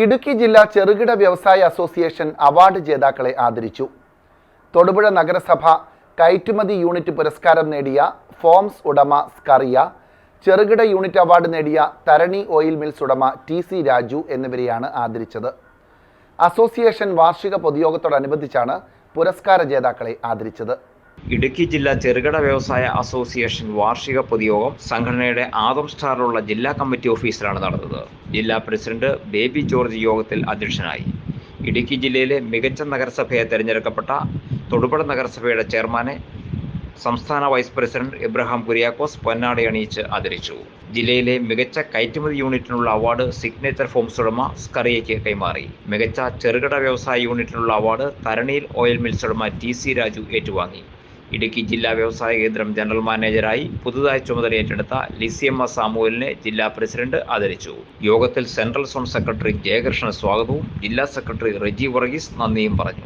ഇടുക്കി ജില്ലാ ചെറുകിട വ്യവസായ അസോസിയേഷൻ അവാർഡ് ജേതാക്കളെ ആദരിച്ചു. തൊടുപുഴ നഗരസഭ കയറ്റുമതി യൂണിറ്റ് പുരസ്കാരം നേടിയ ഫോംസ് ഉടമ സ്കറിയ ചെറുകിട യൂണിറ്റ് അവാർഡ് നേടിയ തരണി ഓയിൽ മിൽസ് ഉടമ ടി സി രാജു എന്നിവരെയാണ് ആദരിച്ചത്. അസോസിയേഷൻ വാർഷിക പൊതുയോഗത്തോടനുബന്ധിച്ചാണ് പുരസ്കാര ജേതാക്കളെ ആദരിച്ചത്. ഇടുക്കി ജില്ലാ ചെറുകിട വ്യവസായ അസോസിയേഷൻ വാർഷിക പൊതുയോഗം സംഘടനയുടെ ആദം സ്റ്റാറിലുള്ള ജില്ലാ കമ്മിറ്റി ഓഫീസിലാണ് നടന്നത്. ജില്ലാ പ്രസിഡന്റ് ബേബി ജോർജ് യോഗത്തിൽ അധ്യക്ഷനായി. ഇടുക്കി ജില്ലയിലെ മികച്ച നഗരസഭയെ തെരഞ്ഞെടുക്കപ്പെട്ട തൊടുപുഴ നഗരസഭയുടെ ചെയർമാനെ സംസ്ഥാന വൈസ് പ്രസിഡന്റ് ഇബ്രഹാം കുര്യാക്കോസ് പൊന്നാട അണിയിച്ച് ആദരിച്ചു. ജില്ലയിലെ മികച്ച കയറ്റുമതി യൂണിറ്റിനുള്ള അവാർഡ് സിഗ്നേച്ചർ ഫോംസ് ഉടമ സ്കറിയയ്ക്ക് കൈമാറി. മികച്ച ചെറുകിട വ്യവസായ യൂണിറ്റിനുള്ള അവാർഡ് തരണിയിൽ ഓയിൽ മിൽസ് ഉടമ ടി സി രാജു ഏറ്റുവാങ്ങി. ഇടുക്കി ജില്ലാ വ്യവസായ കേന്ദ്രം ജനറൽ മാനേജരായി പുതുതായി ചുമതലയേറ്റെടുത്ത ലിസിയമ്മ സാമുവലിനെ ജില്ലാ പ്രസിഡന്റ് ആദരിച്ചു. യോഗത്തിൽ സെൻട്രൽ സോൺ സെക്രട്ടറി ജയകൃഷ്ണൻ സ്വാഗതവും ജില്ലാ സെക്രട്ടറി റെജി വർഗീസ് നന്ദിയും പറഞ്ഞു.